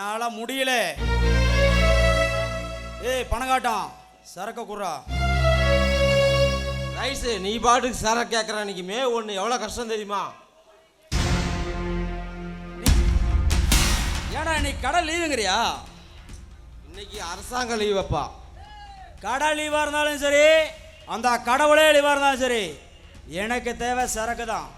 என்னால முடியல. ஏய் பணங்காட்டம். சரக்க குர்ரா ரைஸு நீ பாட்டுக்கு சார கேட்குற அன்னைக்குமே ஒன்று எவ்வளோ கஷ்டம் தெரியுமா? ஏடா இன்னைக்கு கடை லீவுங்கிறியா? இன்னைக்கு அரசாங்க லீவப்பா. கடை லீவாக இருந்தாலும் சரி அந்த கடவுளே லீவாக இருந்தாலும் சரி எனக்கு தேவை சரக்கு தான்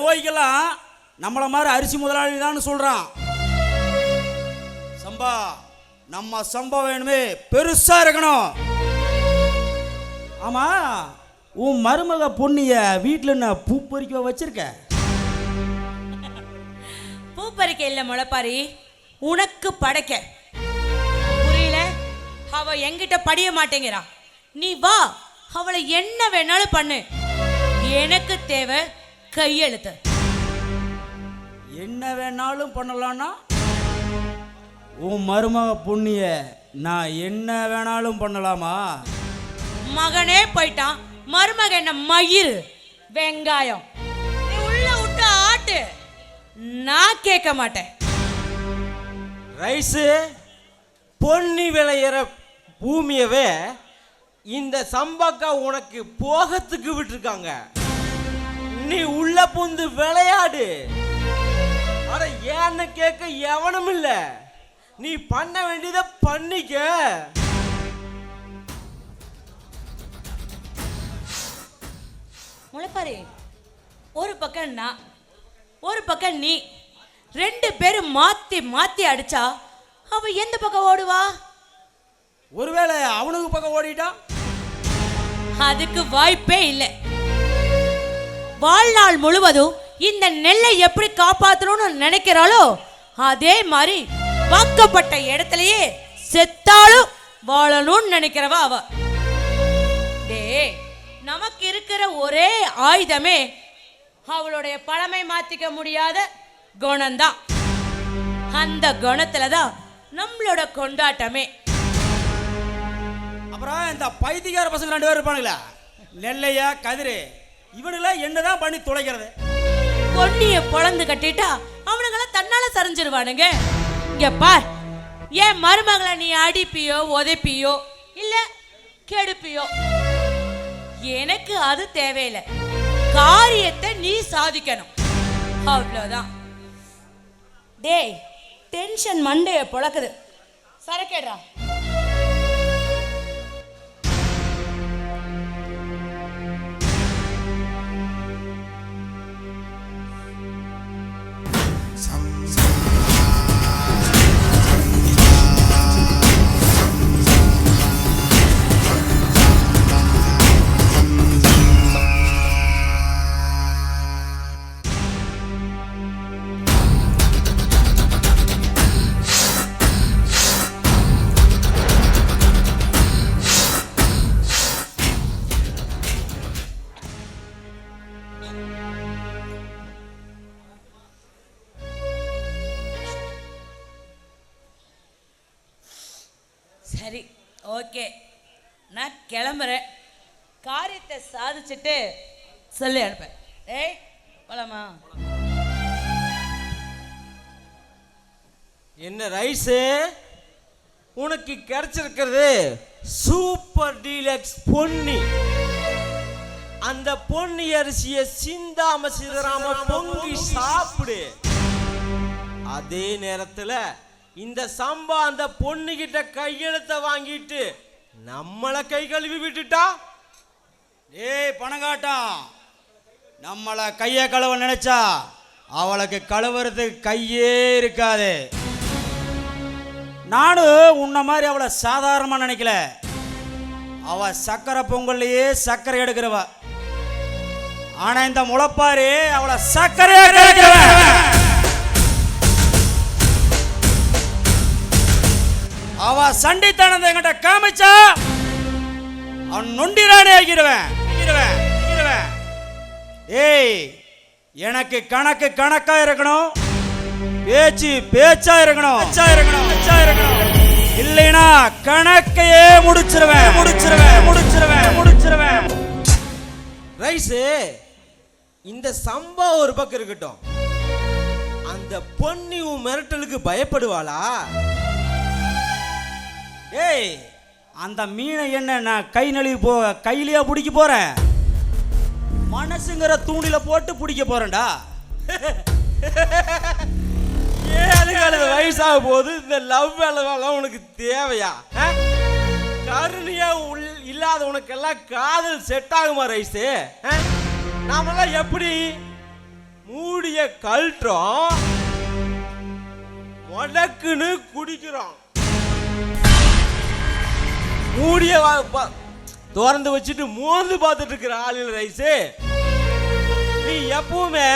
நோய்க்கெல்லாம் நம்மளை மாதிரி அரிசி முதலாளி தான் சொல்றான். சம்பா நம்ம சம்பா வேணுமே பெருசா இருக்கணும். ஆமா உன் மருமக பொண்ணிய வீட்டில் என்ன பூ பறிக்க வச்சிருக்க? பூ பறிக்க இல்ல முளைப்பாரி உனக்கு படைக்க. புரியல? அவ என்கிட்ட படிய மாட்டேங்கிறான் நீ வா அவளை என்ன வேணாலும் பண்ணு. எனக்கு தேவை கையெழுத்து. என்ன வேணாலும் பண்ணலாம்னா உன் மருமக பொண்ணிய நான் என்ன வேணாலும் பண்ணலாமா? மகனே போயிட்டான். மருமக என்ன மயிர் வெங்காயம். நீ உள்ள விட்டு ஆட்டு. நான் கேட்க மாட்டேன். ரைஸு பொன்னி விளையிற பூமியவே இந்த சம்பாக்கா உனக்கு போகத்துக்கு விட்டுருக்காங்க. நீ உள்ள புந்து விளையாடு. அட ஏன்னு கேட்க எவனும் இல்ல. நீ பண்ண வேண்டியதை பண்ணிக்க. முளைப்பாரி ஒரு பக்கம் நான் ஒரு பக்கம் நீ. ரெண்டு பேரும் மாத்தி மாத்தி அடிச்சா அவ எந்த பக்கம் ஓடுவா? ஒருவேளை அவனுக்கு பக்கம் ஓடிட்டான் அதுக்கு வாய்ப்பே இல்லை. வாழ்நாள் முழுவதும் இந்த நெல்லை எப்படி காப்பாற்றணும்னு நினைக்கிறாளோ அதே மாதிரி வாக்கப்பட்ட இடத்துலயே செத்தாலும் வாழணும்னு நினைக்கிறவா அவ. டே நமக்கு இருக்கிற ஒரே ஆயுதமே அவளுடைய பழமை மாத்திக்க முடியாத குணம்தான். அந்த குணத்துல தான் நம்மளோட கொண்டாட்டமே. அப்புறம் இந்த பைத்தியார பசங்க ரெண்டு பேர் இருப்பானுங்களா. நெல்லையா கதிரு? இவனுல என்னதான் பண்ணி துளைக்கிறது பொன்னிய பொழந்து கட்டிட்டா அவனுங்களாம் தன்னால சரிஞ்சிருவானுங்க. இங்க பார் ஏன் மருமகளை நீ அடிப்பியோ உதைப்பியோ இல்ல கெடுப்பியோ? எனக்கு அது தேவையில்லை. காரியத்தை நீ சாதிக்கணும். அவ்வளோதான் டேய் டென்ஷன் மண்டையை பொழக்குது. சரக்கேடுறா. சரி ஓகே நான் கிளம்புறேன். காரியத்தை சாதிச்சுட்டு சொல்லி அனுப்பேன் ஏய் போலாமா? என்ன ரைஸு உனக்கு கிடைச்சிருக்கிறது சூப்பர் டீலக்ஸ் பொன்னி. அந்த பொன்னி அரிசியை சிந்தாம சிதறாம பொங்கி சாப்பிடு. அதே நேரத்தில் இந்த சம்பா அந்த பொண்ணு கிட்ட கையெழுத்த வாங்கிட்டு நம்மள கை கழுவி விட்டுட்டா? ஏய் பணங்காட்டம் நம்மளை கையை கழுவ நினைச்சா அவளுக்கு கழுவுறதுக்கு கையே இருக்காது. நானும் உன்ன மாதிரி அவளை சாதாரணமா நினைக்கல. அவ சக்கரை பொங்கல்லையே சர்க்கரை எடுக்கிறவ. ஆனா இந்த முளைப்பாரு அவளை சர்க்கரை எடுக்கிறவ அவ சண்டித்தனத்தை எங்கிட்ட காமிச்சா அவன் நொண்டிரானே ஆகிடுவேன் ஆகிடுவேன் ஏய் எனக்கு கணக்கு கணக்கா இருக்கணும் பேச்சு பேச்சா இருக்கணும் பேச்சா இருக்கணும் பேச்சா இருக்கணும். இல்லைனா கணக்கையே முடிச்சிருவேன் முடிச்சிருவேன் முடிச்சிருவேன் முடிச்சிருவேன். ரைஸு இந்த சம்பவம் ஒரு பக்கம் இருக்கட்டும். அந்த பொன்னி மிரட்டலுக்கு பயப்படுவாளா? ஏய் அந்த மீனை என்ன நான் கை நழுவி போ கையிலேயே பிடிக்க போகிறேன் மனசுங்கிற தூண்டில போட்டு பிடிக்க போறேன்டா. ஏழு வயசாக போது இந்த லவ் வேலைலாம் உனக்கு தேவையா? ஆ? கருணையா உள் இல்லாத உனக்கெல்லாம் காதல் செட் ஆகுமா ரைஸு? நாமெல்லாம் எப்படி மூடிய கழட்டுறோம்? உனக்குன்னு குடிக்கிறோம். மூடிய திறந்து வச்சுட்டு மோந்து பார்த்துட்டு இருக்கிற ஆளுங்க ரைஸு. நீ எப்பவுமே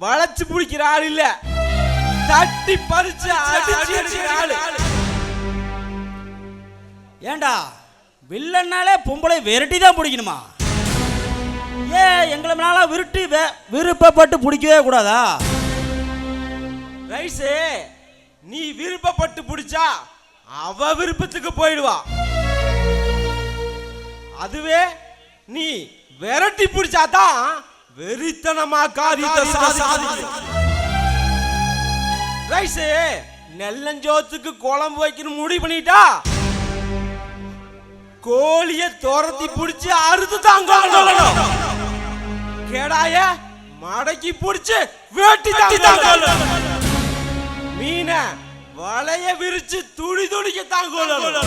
வளைச்சு பிடிக்கிற ஆள் இல்ல. தட்டி பறிச்சு அடிச்சு எடுக்கிற ஆளு. ஏண்டா வில்லன்னாலே பொம்பளை விரட்டி தான் பிடிக்கணுமா? ஏன் எங்களை மேல விருட்டி விருப்பப்பட்டு பிடிக்கவே கூடாதா? ரைஸு நீ விருப்பப்பட்டு பிடிச்சா அவ விருப்பத்துக்கு போயிடுவா. அதுவே நீ விரட்டி பிடிச்சாதான் வெறித்தனமா காரியத்தை ரைஸு நெல்லஞ்சோத்துக்கு குழம்பு வைக்கணும் முடிவு பண்ணிட்டா கோழிய துரத்தி பிடிச்சு அறுத்து தாங்க கேடாய மடக்கி பிடிச்சு வேட்டி தாங்க மீனை வலைய விரிச்சு துடி துடிக்க தாங்க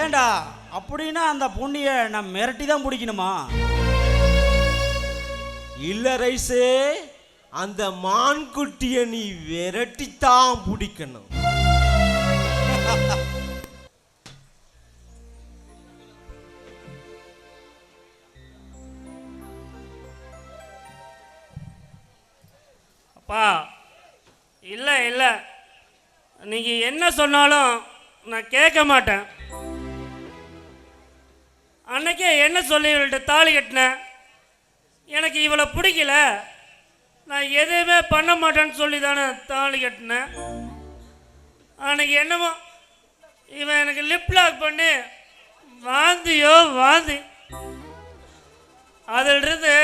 ஏண்டா அப்படின்னா அந்த பொண்ணிய நான் மிரட்டி தான் பிடிக்கணுமா? இல்ல ரைஸு அந்த மான் குட்டிய நீ விரட்டித்தான் பிடிக்கணும். நீங்கள் என்ன சொன்னாலும் நான் கேட்க மாட்டேன். அன்னைக்கே என்ன சொல்லி இவள்கிட்ட தாலி கட்டினேன். எனக்கு இவளை பிடிக்கல. நான் எதுவுமே பண்ண மாட்டேன்னு சொல்லி தானே தாலி கட்டினேன். அன்னைக்கு என்னமோ இவன் எனக்கு லிப் லாக் பண்ணி வாந்தியோ வாந்தி. அதிலிருந்து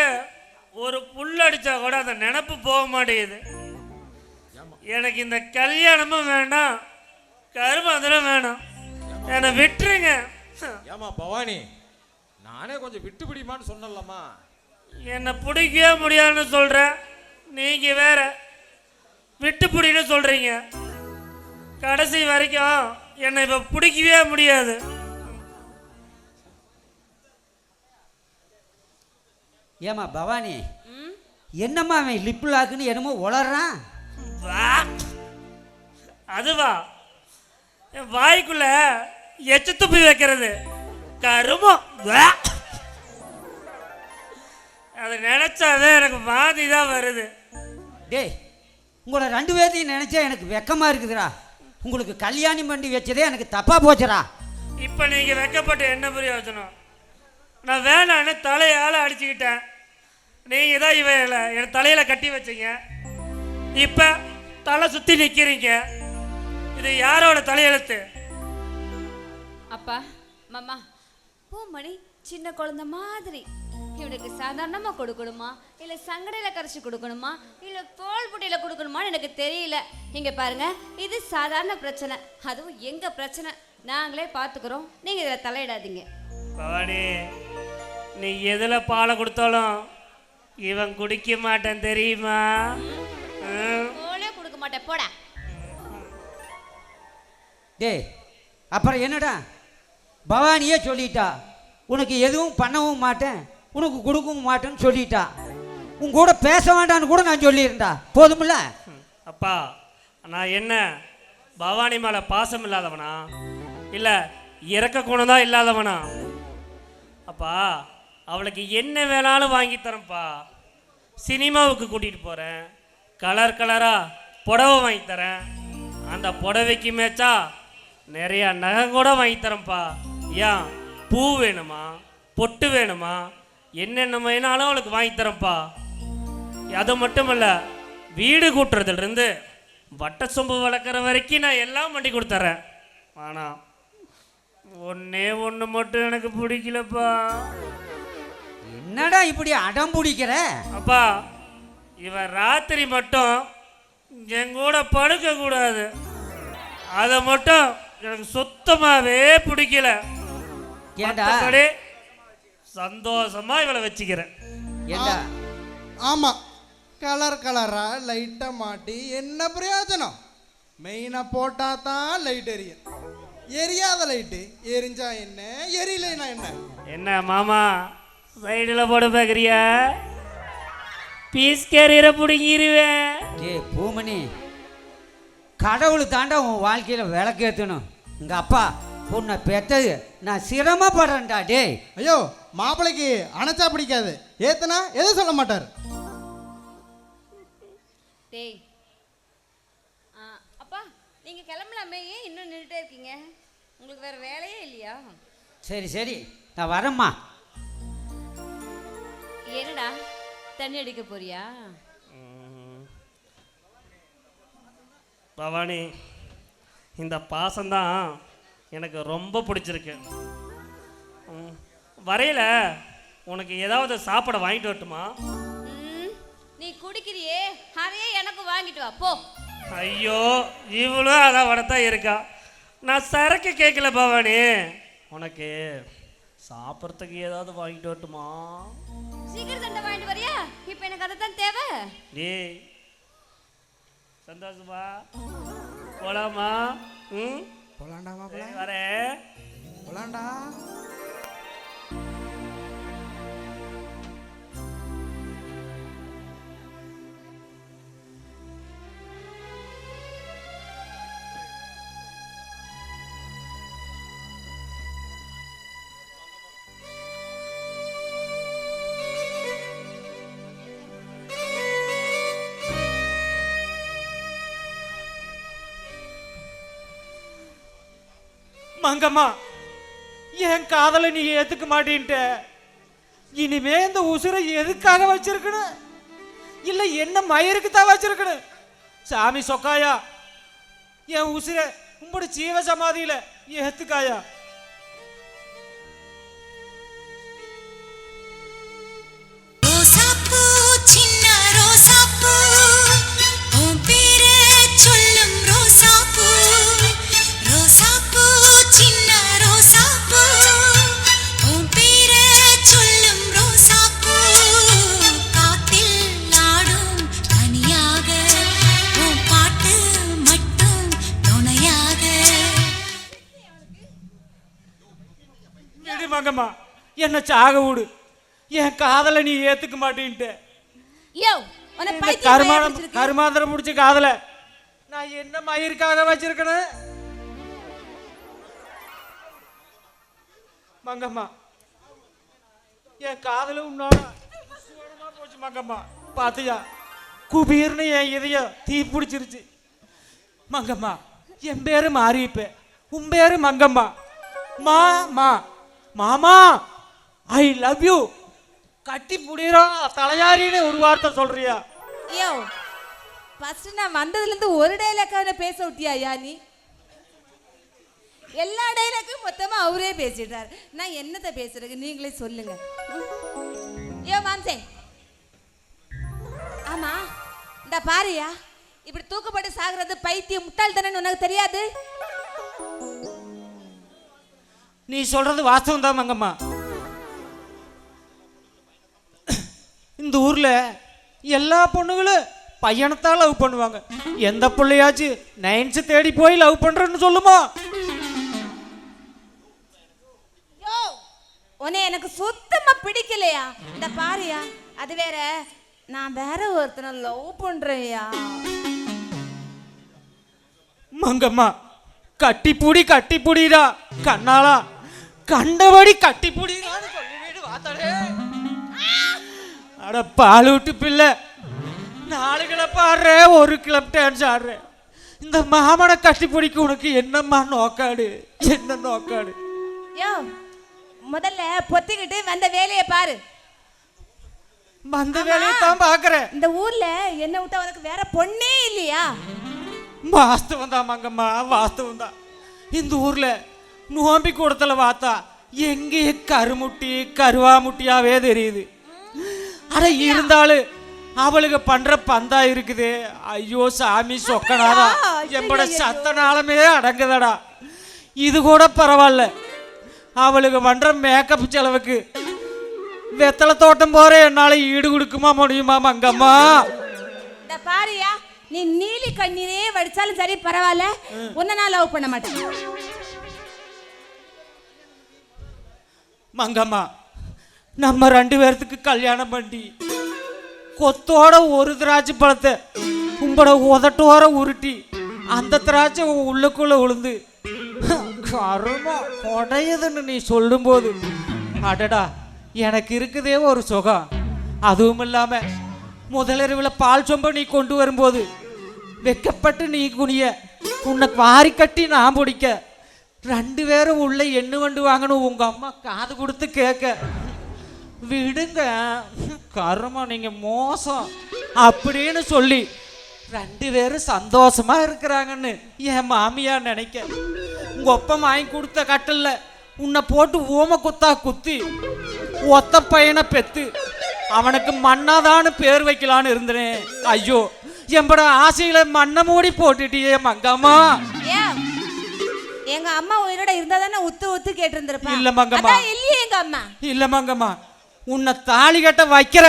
ஒரு புல் அடித்தா கூட அந்த நினப்பு போக மாட்டேங்குது. எனக்கு இந்த கல்யாணமும் வேண்டாம் கருமாந்திரம் வேணாம். என்னை விட்டுருங்க. ஏமா பவானி நானே கொஞ்சம் விட்டு பிடிமான்னு சொன்னலம்மா என்னை பிடிக்கவே முடியாதுன்னு சொல்கிறேன் நீங்கள் வேற விட்டு பிடின்னு சொல்கிறீங்க கடைசி வரைக்கும் என்னை இப்போ பிடிக்கவே முடியாது. ஏமா பவானி என்னம்மா அவன் லிப் லாக்குன்னு என்னமோ உளறான்? அதுவா. என் வாய்க்குள்ள எச்சு துப்பி வைக்கிறது. கருமம் அதை நினைச்சாவே எனக்கு வாதி தான் வருது. டேய் உங்களை ரெண்டு பேர்த்தையும் நினைச்சா எனக்கு வெக்கமா இருக்குதுடா. உங்களுக்கு கல்யாணம் பண்ணி வச்சதே எனக்கு தப்பா போச்சுடா. இப்போ நீங்க வெக்கப்பட்டு என்ன பிரயோஜனம்? நான் வேணான்னு தலையால அடிச்சுக்கிட்டேன். நீங்க தான் இவையில என் தலையில கட்டி வச்சீங்க. இப்போ தலை சுத்தி நிக்கிறீங்க. இது யாரோட தலையெழுத்து? அப்பா மாமா. பூமணி சின்ன குழந்தை மாதிரி. இவனுக்கு சாதாரணமா கொடுக்கணுமா? இல்ல சங்கடையில கரைச்சி கொடுக்கணுமா? இல்ல தோல் புட்டியில கொடுக்கணுமான்னு எனக்கு தெரியல. இங்க பாருங்க இது சாதாரண பிரச்சனை. அதுவும் எங்க பிரச்சனை? நாங்களே பாத்துக்கிறோம். நீங்க இதுல தலையிடாதீங்க. பவானி நீ எதுல பாலை கொடுத்தாலும் இவன் குடிக்க மாட்டேன் தெரியுமா. மாட்டேன் போடா. டேய் அப்புறம் என்னடா? பவானியே சொல்லிட்டா உனக்கு எதுவும் பண்ணவும் மாட்டேன் உனக்கு கொடுக்கவும் மாட்டேன்னு சொல்லிட்டா. உன் கூட பேச வேண்டான்னு கூட நான் சொல்லியிருந்தா போதுமில்ல? அப்பா நான் என்ன பவானி மேலே பாசம் இல்லாதவனா? இல்லை இறக்க குணம் தான் இல்லாதவனா? அப்பா அவளுக்கு என்ன வேணாலும் வாங்கி தரேன்ப்பா. சினிமாவுக்கு கூட்டிகிட்டு போகிறேன் கலர் கலராக புடவை வாங்கி தரேன் அந்த புடவைக்கு மேய்ச்சா நிறையா நகை கூட வாங்கி தரேன்ப்பா ஏன்? பூ வேணுமா? பொட்டு வேணுமா? என்னென்ன வேணாலும் அவளுக்கு வாங்கி தரேன்ப்பா அது மட்டும் இல்ல வீடு கூட்டுறதுலேருந்து வட்ட சொம்பு வளர்க்குற வரைக்கும் நான் எல்லாம் பண்ணி கொடுத்துட்றேன் ஆனால் ஒன்னே ஒன்று மட்டும் எனக்கு பிடிக்கலப்பா. என்னடா இப்படி அடம் பிடிக்கிற? அப்பா இவன் ராத்திரி மட்டும் என் கூட படுக்க கூடாது. அதை மட்டும் எனக்கு சுத்தமாவே பிடிக்கல. ஏண்டா? மத்தபடி சந்தோஷமா இவளை வச்சுக்கிறேன். ஏண்டா? ஆமா. கலர் கலரா லைட்டை மாட்டி என்ன பிரயோஜனம்? மெயினாக போட்டா தான் லைட் எரியும். எரியாத லைட்டு எரிஞ்சா என்ன? எரியலைனா என்ன? என்ன மாமா சைடில் போட பார்க்குறியா? பீஸ் கேரியரை பிடிங்கிருவேன் டேய் பூமணி கடவுள் தாண்டா உன் வாழ்க்கையில் விளக்கேற்றணும் உங்கள் அப்பா உன்னை பெற்றது நான் சிரமப்படுறேன்டா டேய். ஐயோ மாப்பிள்ளைக்கு அணைச்சா பிடிக்காது. ஏத்துனா எதுவும் சொல்ல மாட்டார்? டேய் ஆ, அப்பா நீங்க கிளம்பலாமே ஏன் இன்னும் நின்றுட்டே இருக்கீங்க? உங்களுக்கு வேற வேலையே இல்லையா? சரி சரி நான் வரேம்மா. என்னடா? தண்ணி அடிக்க போறியா? பவானி இந்த பாசம்தான் எனக்கு ரொம்ப பிடிச்சிருக்கு. வரையில உனக்கு ஏதாவது சாப்பாடு வாங்கிட்டு வரட்டுமா? நீ குடிக்கிறியே அதையே எனக்கு வாங்கிட்டு வா போ. ஐயோ இவளும் அதான் வரத்தான் இருக்கா. நான் சரக்கு கேட்கல பவானி. உனக்கு சாப்பிட்றதுக்கு ஏதாவது வாங்கிட்டு வரட்டுமா? சீக்கிரம் சண்டை வாங்கிட்டு வரியா? இப்போ எனக்கு அதை தான் தேவை. டேய் சந்தோஷமா? போலாமா? ம்? போலாண்டா மாப்பிள்ள. சரி, வரேன். போலாண்டா. மங்கம்மா என் காதலை நீ ஏத்துக்க மாட்டேன்ட்ட. இனிமே இந்த உசுரை எதுக்காக வச்சிருக்கணும்? இல்ல என்ன மயிருக்கு தான் வச்சிருக்கணும்? சாமி சொக்காயா என் உசுரை உங்களோட ஜீவ சமாதியில ஏத்துக்காயா? என்ன சாக விடு. என் காதலை நீ ஏத்துக்க மாட்டேன்ட்ட. பிடிச்சிருக்கு. கருமாந்திரம் முடிச்ச காதல நான் என்ன மயிருக்காக வச்சிருக்கணும் மங்கம்மா என் காதல சூடமா போச்சு மங்கம்மா. பாத்தியா? குபீர்னு என் இதயம் தீ பிடிச்சிருச்சு. மங்கம்மா என் பேரு மாறிப்ப உன் பேரு மங்கம்மா. மா மா. மாமா! ஐ லவ் யூ கட்டி புடிறோம் தலையாரின்னு ஒரு வார்த்தை சொல்றியா? யோ ஃபர்ஸ்ட் நான் வந்ததுல இருந்து ஒரு டைலாக்கான பேச விட்டியா நீ எல்லா டைலாக்கும் மொத்தமா அவரே பேசிட்டார் நான் என்னத்தை பேசுறது நீங்களே சொல்லுங்க. யோ மாம்சே. ஆமா இந்த பாரியா. இப்படி தூக்கப்பட்டு சாகுறது பைத்தியம் முட்டாள் தானே உனக்கு தெரியாது? நீ சொல்றது வாஸ்தவம் தான் மங்கம்மா. இந்த ஊர்ல எல்லா பொண்ணுங்களும் பையனைத்தான் லவ் பண்ணுவாங்க. எந்த பிள்ளையாச்சும் நைன்ஸ் தேடி போய் லவ் பண்றேன்னு சொல்லுமா? யோ உன்னை எனக்கு சுத்தமா பிடிக்கலையா? இந்த பாரியா அது வேற நான் வேற ஒருத்தனை லவ் பண்றேன்யா. மங்கம்மா கட்டிப்புடி கட்டிப்புடிடா. கண்ணாளா கண்டபடி கட்டிப்புடிடான்னு அட பால் விட்டு பிள்ளை. நாலு கிளப்பு ஆடுற ஒரு கிளப் டான்ஸ் ஆடுற. இந்த மாமனை கட்டிப்பிடிக்க உனக்கு என்னம்மா நோக்காடு? என்ன நோக்காடு? யோ முதல்ல பொத்திக்கிட்டு வந்த வேலையை பாரு. வந்த வேலையை தான் பார்க்குறேன் இந்த ஊர்ல என்ன விட்டா உனக்கு வேற பொண்ணே இல்லையா? வாஸ்தவம் தான் மங்கம்மா வாஸ்தவம் தான். இந்த ஊர்ல நோம்பி கூடத்துல பார்த்தா எங்கேயே கருமுட்டி கருவாமுட்டியாவே தெரியுது. அட இருந்தாலும் அவளுக்கு பண்ற பந்தா இருக்குது. ஐயோ சாமி சொக்கனாதா எம்பட சத்தனாலுமே அடங்குதடா. இது கூட பரவாயில்ல அவளுக்கு பண்ற மேக்கப் செலவுக்கு வெத்தலை தோட்டம் போற என்னால ஈடு கொடுக்குமா முடியுமா மங்கம்மா? இந்த பாரியா நீ நீலி கண்ணீரே வடிச்சாலும் சரி பரவாயில்ல உன்னை நான் லவ் பண்ண மாட்டேன். மங்கம்மா நம்ம ரெண்டு பேர்த்துக்கு கல்யாணம் பண்ணி. கொத்தோட ஒரு திராட்சை பழத்தை உங்களோட உதட்டோர உருட்டி அந்த திராட்சை உன் உள்ளுக்குள்ள விழுந்து. கருமா உடையுதுன்னு நீ சொல்லும்போது அடடா எனக்கு இருக்குதே ஒரு சுகம். அதுவும் இல்லாம முதலிரவில் பால் சொம்ப நீ கொண்டு வரும்போது வெக்கப்பட்டு நீ குனிய உன்னை வாரி கட்டி நான் பிடிக்க. ரெண்டு பேரும் உள்ள எண்ணு வண்டு வாங்கணும் உங்க அம்மா காது கொடுத்து கேட்க. விடுங்க. கருமா நீங்க மோசம். அப்படின்னு சொல்லி ரெண்டு பேரும் சந்தோஷமா இருக்கிறாங்கன்னு என் மாமியார் நினைக்க. உங்க ஒப்பம் வாங்கி கொடுத்த கட்டல்ல உன்னை போட்டு ஓம குத்தா குத்தி ஒத்த பையனை பெத்து அவனுக்கு மண்ணாதான்னு பேர் வைக்கலான்னு இருந்தேன். ஐயோ எம்பட ஆசையில மண்ணை மூடி போட்டுட்டியே மங்கம்மா. எங்க அம்மா உயிரோட இருந்தா தானே உத்து உத்து கேட்டு இருந்திருப்பா இல்ல மங்கம்மா. இல்லையே எங்க அம்மா. இல்ல மங்கம்மா. உன்னை தாலி கட்ட வைக்கிற.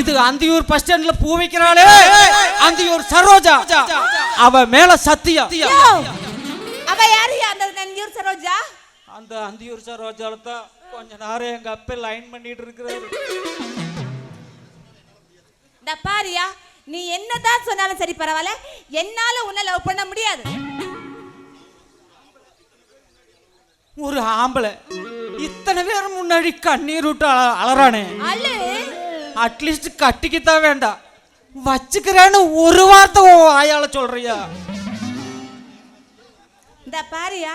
இது அந்தியூர் பஸ் ஸ்டாண்ட்ல பூ வைக்கிறாளே. அந்தியூர் சரோஜா. அவ மேல சத்தியம் அவ யாரு? அந்த நன்கியூர் சரோஜா? அந்த அந்தியூர் சரோஜால தான் கொஞ்ச நேரம் எங்க அப்பா லைன் பண்ணிட்டு இருக்கிறாரு. இந்த பாரியா நீ என்னதான் சொன்னாலும் சரி பரவாயில்ல. என்னால உன்னை லவ் பண்ண முடியாது. ஒரு ஆம்பளை. இத்தனை பேர் முன்னாடி கண்ணீர் விட்டு அல- அலறானே. அட்லீஸ்ட் கட்டிக்கத்தான் வேண்டாம் வச்சுக்கிறேன்னு ஒரு வார்த்தை வாயால சொல்றியா? இந்த பாரியா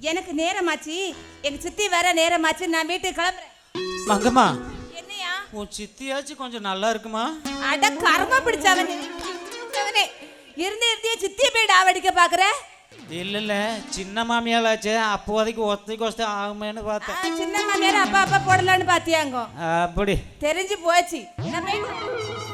எனக்கு நேரமாச்சு. எங்க சித்தி வேற நேரமாச்சு. நான் வீட்டுக்கு கிளம்புறேன். மங்கம்மா. என்னையா? உன் சித்தியாச்சும் கொஞ்சம் நல்லா இருக்குமா? அட கர்ம பிடிச்சவனே. இருந்து இருந்தே சித்திய போய் டாவடிக்க பாக்குற? இல்ல இல்ல சின்ன மாமியாலாச்சே அப்போதைக்கு ஒத்தைக்கு ஒஸ்தை ஆகுமேன்னு ஆ, பார்த்தேன் சின்ன மாமியார் அப்பா அப்பா போடலான்னு பாத்தியாங்க அப்படி தெரிஞ்சு போச்சு நான் போயிட்டு வரேன்.